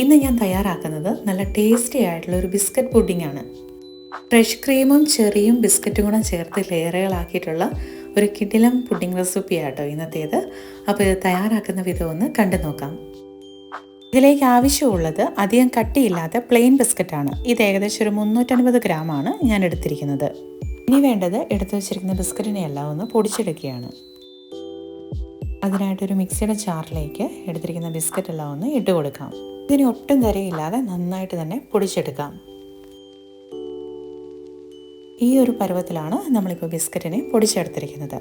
ഇന്ന് ഞാൻ തയ്യാറാക്കുന്നത് നല്ല ടേസ്റ്റി ആയിട്ടുള്ള ഒരു ബിസ്ക്കറ്റ് പുഡിംഗ് ആണ്. ഫ്രഷ് ക്രീമും ചെറിയും ബിസ്ക്കറ്റും കൂടെ ചേർത്ത് ലെയറുകളാക്കിയിട്ടുള്ള ഒരു കിടിലം പുഡിംഗ് റെസിപ്പി ആട്ടോ ഇന്നത്തേത്. അപ്പോൾ ഇത് തയ്യാറാക്കുന്ന വിധം ഒന്ന് കണ്ടു നോക്കാം. ഇതിലേക്ക് ആവശ്യമുള്ളത് അധികം കട്ടിയില്ലാത്ത പ്ലെയിൻ ബിസ്ക്കറ്റാണ് ഇത് ഏകദേശം ഒരു മുന്നൂറ്റൻപത് ഗ്രാമാണ് ഞാൻ എടുത്തിരിക്കുന്നത്. ഇനി വേണ്ടത് എടുത്തു വെച്ചിരിക്കുന്ന ബിസ്ക്കറ്റിനെ എല്ലാം ഒന്ന് പൊടിച്ചെടുക്കുകയാണ്. അതിനായിട്ടൊരു മിക്സിയുടെ ചാറിലേക്ക് എടുത്തിരിക്കുന്ന ബിസ്ക്കറ്റ് എല്ലാം ഒന്ന് ഇട്ട് കൊടുക്കാം. ഇതിന് ഒട്ടും തരയില്ലാതെ നന്നായിട്ട് തന്നെ പൊടിച്ചെടുക്കാം. ഈ ഒരു പരുവത്തിലാണ് നമ്മളിപ്പോൾ ബിസ്ക്കറ്റിനെ പൊടിച്ചെടുത്തിരിക്കുന്നത്.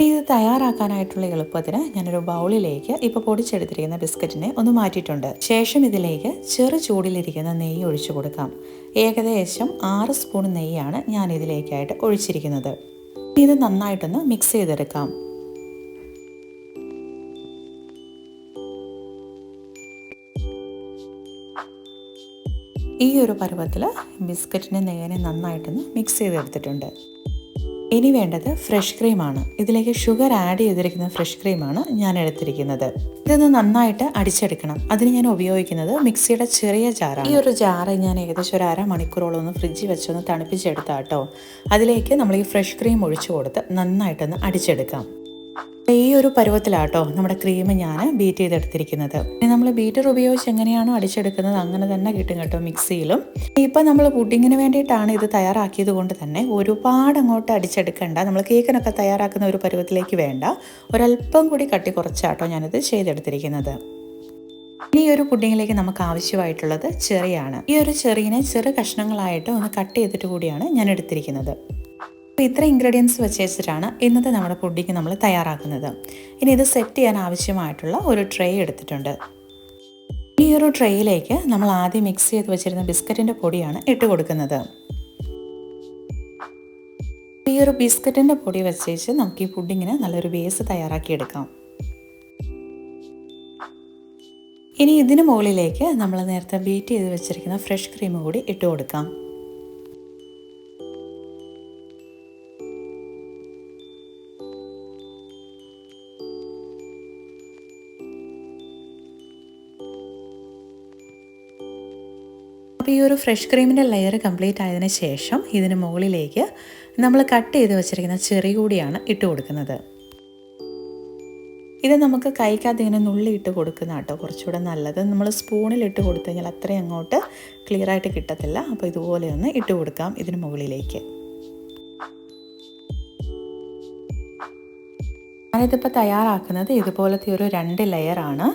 ഇത് തയ്യാറാക്കാനായിട്ടുള്ള എളുപ്പത്തിന് ഞാനൊരു ബൗളിലേക്ക് ഇപ്പോൾ പൊടിച്ചെടുത്തിരിക്കുന്ന ബിസ്ക്കറ്റിനെ ഒന്ന് മാറ്റിയിട്ടുണ്ട്. ശേഷം ഇതിലേക്ക് ചെറു ചൂടിലിരിക്കുന്ന നെയ്യ് ഒഴിച്ചു കൊടുക്കാം. ഏകദേശം ആറ് സ്പൂൺ നെയ്യാണ് ഞാൻ ഇതിലേക്കായിട്ട് ഒഴിച്ചിരിക്കുന്നത്. ഇത് നന്നായിട്ടൊന്ന് മിക്സ് ചെയ്തെടുക്കാം. ഈ ഒരു പരുവത്തിൽ ബിസ്ക്കറ്റിനെ നേരെ നന്നായിട്ടൊന്ന് മിക്സ് ചെയ്തെടുത്തിട്ടുണ്ട്. ഇനി വേണ്ടത് ഫ്രഷ് ക്രീമാണ് ഇതിലേക്ക് ഷുഗർ ആഡ് ചെയ്തിരിക്കുന്ന ഫ്രഷ് ക്രീമാണ് ഞാൻ എടുത്തിരിക്കുന്നത് ഇതൊന്ന് നന്നായിട്ട് അടിച്ചെടുക്കണം. അതിന് ഞാൻ ഉപയോഗിക്കുന്നത് മിക്സിയുടെ ചെറിയ ജാറാണ് ഈ ഒരു ജാറ് ഞാൻ ഏകദേശം ഒരു അരമണിക്കൂറോളം ഒന്ന് ഫ്രിഡ്ജിൽ വെച്ചൊന്ന് തണുപ്പിച്ചെടുത്താട്ടോ. അതിലേക്ക് നമ്മൾ ഈ ഫ്രഷ് ക്രീം ഒഴിച്ചു കൊടുത്ത് നന്നായിട്ടൊന്ന് അടിച്ചെടുക്കാം. ഈ ഒരു പരുവത്തിലാട്ടോ നമ്മുടെ ക്രീം ഞാൻ ബീറ്റ് ചെയ്തെടുത്തിരിക്കുന്നത്. ഇനി നമ്മൾ ബീറ്റർ ഉപയോഗിച്ച് എങ്ങനെയാണോ അടിച്ചെടുക്കുന്നത് അങ്ങനെ തന്നെ കിട്ടും കേട്ടോ മിക്സിയിലും ഇപ്പം നമ്മൾ പുഡിങ്ങിന് വേണ്ടിയിട്ടാണ് ഇത് തയ്യാറാക്കിയത് കൊണ്ട് തന്നെ ഒരുപാട് അങ്ങോട്ട് അടിച്ചെടുക്കേണ്ട. നമ്മൾ കേക്കിനൊക്കെ തയ്യാറാക്കുന്ന ഒരു പരുവത്തിലേക്ക് വേണ്ട. ഒരല്പം കൂടി കട്ടി കുറച്ചാട്ടോ ഞാനിത് ചെയ്തെടുത്തിരിക്കുന്നത്. ഇനി ഈ ഒരു പുഡിങ്ങിലേക്ക് നമുക്ക് ആവശ്യമായിട്ടുള്ളത് ചെറിയാണ്. ഈ ഒരു ചെറിയനെ ചെറു കഷ്ണങ്ങളായിട്ട് ഒന്ന് കട്ട് ചെയ്തിട്ട് കൂടിയാണ് ഞാൻ എടുത്തിരിക്കുന്നത്. അപ്പോൾ ഇത്ര ഇൻഗ്രീഡിയൻസ് വെച്ച് വെച്ചിട്ടാണ് ഇന്നത്തെ നമ്മുടെ പുഡിങ് നമ്മൾ തയ്യാറാക്കുന്നത്. ഇനി ഇത് സെറ്റ് ചെയ്യാൻ ആവശ്യമായിട്ടുള്ള ഒരു ട്രേ എടുത്തിട്ടുണ്ട്. ഈ ഒരു ട്രേയിലേക്ക് നമ്മൾ ആദ്യം മിക്സ് ചെയ്ത് വെച്ചിരുന്ന ബിസ്ക്കറ്റിന്റെ പൊടിയാണ് ഇട്ട് കൊടുക്കുന്നത്. ഈ ഒരു ബിസ്ക്കറ്റിന്റെ പൊടി വെച്ചേച്ച് നമുക്ക് ഈ പുഡിങ്ങിന് നല്ലൊരു ബേസ് തയ്യാറാക്കിയെടുക്കാം ഇനി ഇതിന് മുകളിലേക്ക് നമ്മൾ നേരത്തെ ബീറ്റ് ചെയ്ത് വെച്ചിരിക്കുന്ന ഫ്രഷ് ക്രീം കൂടി ഇട്ട് കൊടുക്കാം. അപ്പോൾ ഈ ഒരു ഫ്രഷ് ക്രീമിന്റെ ലെയർ കംപ്ലീറ്റ് ആയതിനു ശേഷം ഇതിന് മുകളിലേക്ക് നമ്മൾ കട്ട് ചെയ്ത് വെച്ചിരിക്കുന്ന ചെറി കൂടിയാണ് ഇട്ട് കൊടുക്കുന്നത്. ഇത് നമുക്ക് കൈക്കകത്ത് ഇങ്ങനെ നുള്ളി ഇട്ട് കൊടുക്കുന്ന കേട്ടോ കുറച്ചുകൂടെ നല്ലത്. നമ്മൾ സ്പൂണിൽ ഇട്ട് കൊടുത്തു കഴിഞ്ഞാൽ അത്രയും അങ്ങോട്ട് ക്ലിയർ ആയിട്ട് കിട്ടത്തില്ല. അപ്പോൾ ഇതുപോലെ ഒന്ന് ഇട്ട് കൊടുക്കാം ഇതിന് മുകളിലേക്ക്. ഞാനിതിപ്പോൾ തയ്യാറാക്കുന്നത് ഇതുപോലത്തെ ഒരു രണ്ട് ലെയറാണ്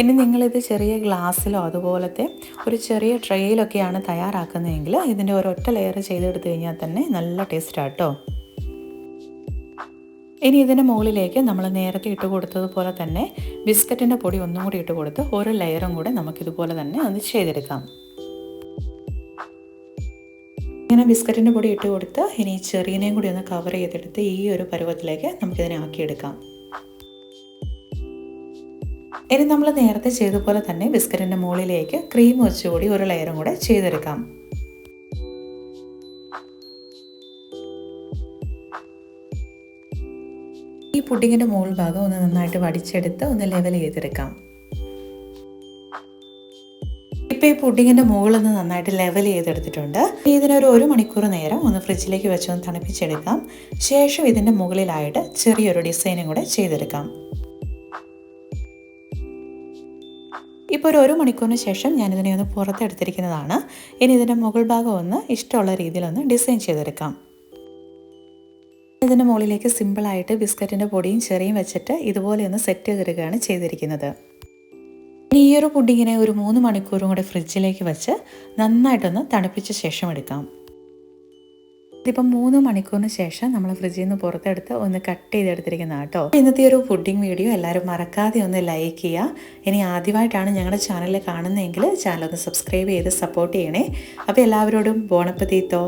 ഇനി നിങ്ങളിത് ചെറിയ ഗ്ലാസ്സിലോ അതുപോലത്തെ ഒരു ചെറിയ ട്രെയിലൊക്കെയാണ് തയ്യാറാക്കുന്നതെങ്കിൽ ഇതിന്റെ ഒരൊറ്റ ലെയർ ചെയ്തെടുത്തു കഴിഞ്ഞാൽ തന്നെ നല്ല ടേസ്റ്റാണ് കേട്ടോ ഇനി ഇതിന്റെ മുകളിലേക്ക് നമ്മൾ നേരത്തെ ഇട്ട് കൊടുത്തതുപോലെ തന്നെ ബിസ്ക്കറ്റിന്റെ പൊടി ഒന്നും കൂടി ഇട്ട് കൊടുത്ത് ഒരു ലെയറും കൂടെ നമുക്കിതുപോലെ തന്നെ ഒന്ന് ചെയ്തെടുക്കാം. ഇങ്ങനെ ബിസ്ക്കറ്റിന്റെ പൊടി ഇട്ട് കൊടുത്ത് ഇനി ചെറിയനെയും കൂടി ഒന്ന് കവർ ചെയ്തെടുത്ത് ഈ ഒരു പരുവത്തിലേക്ക് നമുക്കിതിനെ ആക്കിയെടുക്കാം. ഇനി നമ്മൾ നേരത്തെ ചെയ്ത പോലെ തന്നെ ബിസ്ക്കറ്റിന്റെ മുകളിലേക്ക് ക്രീം വെച്ചുകൂടി ഒരു ലെയറും കൂടെ ചെയ്തെടുക്കാം. ഈ പുഡിങ്ങിന്റെ മുകൾ ഭാഗം ഒന്ന് നന്നായിട്ട് വടിച്ചെടുത്ത് ഒന്ന് ലെവൽ ചെയ്തെടുക്കാം. ഇപ്പോൾ ഈ പുഡിങ്ങിന്റെ മുകളൊന്ന് നന്നായിട്ട് ലെവൽ ചെയ്തെടുത്തിട്ടുണ്ട്. ഇതിനൊരു ഒരു മണിക്കൂർ നേരം ഒന്ന് ഫ്രിഡ്ജിലേക്ക് വെച്ചൊന്ന് തണുപ്പിച്ചെടുക്കാം. ശേഷം ഇതിന്റെ മുകളിലായിട്ട് ചെറിയൊരു ഡിസൈനും കൂടെ ചെയ്തെടുക്കാം. ഇപ്പോൾ ഒരു ഒരു മണിക്കൂറിന് ശേഷം ഞാനിതിനെ ഒന്ന് പുറത്തെടുത്തിരിക്കുന്നതാണ്. ഇനി ഇതിന്റെ മുകൾ ഭാഗം ഒന്ന് ഇഷ്ടമുള്ള രീതിയിലൊന്ന് ഡിസൈൻ ചെയ്തെടുക്കാം. ഇതിന്റെ മുകളിലേക്ക് സിമ്പിളായിട്ട് ബിസ്ക്കറ്റിന്റെ പൊടിയും ചെറിയും വെച്ചിട്ട് ഇതുപോലെ ഒന്ന് സെറ്റ് ചെയ്തെടുക്കുകയാണ് ചെയ്തിരിക്കുന്നത്. ഇനി ഈ ഒരു പുഡിങ്ങിനെ ഒരു മൂന്ന് മണിക്കൂറും കൂടെ ഫ്രിഡ്ജിലേക്ക് വെച്ച് നന്നായിട്ടൊന്ന് തണുപ്പിച്ച ശേഷം എടുക്കാം. ഇതിപ്പം മൂന്ന് മണിക്കൂറിന് ശേഷം നമ്മൾ ഫ്രിഡ്ജിൽ നിന്ന് പുറത്തെടുത്ത് ഒന്ന് കട്ട് ചെയ്തെടുത്തിരിക്കുന്ന കേട്ടോ ഇന്നത്തെ ഒരു ഫുഡിങ് വീഡിയോ എല്ലാവരും മറക്കാതെ ഒന്ന് ലൈക്ക് ചെയ്യുക ഇനി ആദ്യമായിട്ടാണ് ഞങ്ങളുടെ ചാനലിൽ കാണുന്നതെങ്കിൽ ചാനൽ ഒന്ന് സബ്സ്ക്രൈബ് ചെയ്ത് സപ്പോർട്ട് ചെയ്യണേ. അപ്പോൾ എല്ലാവരോടും ബോണപ്പത്തീത്തോ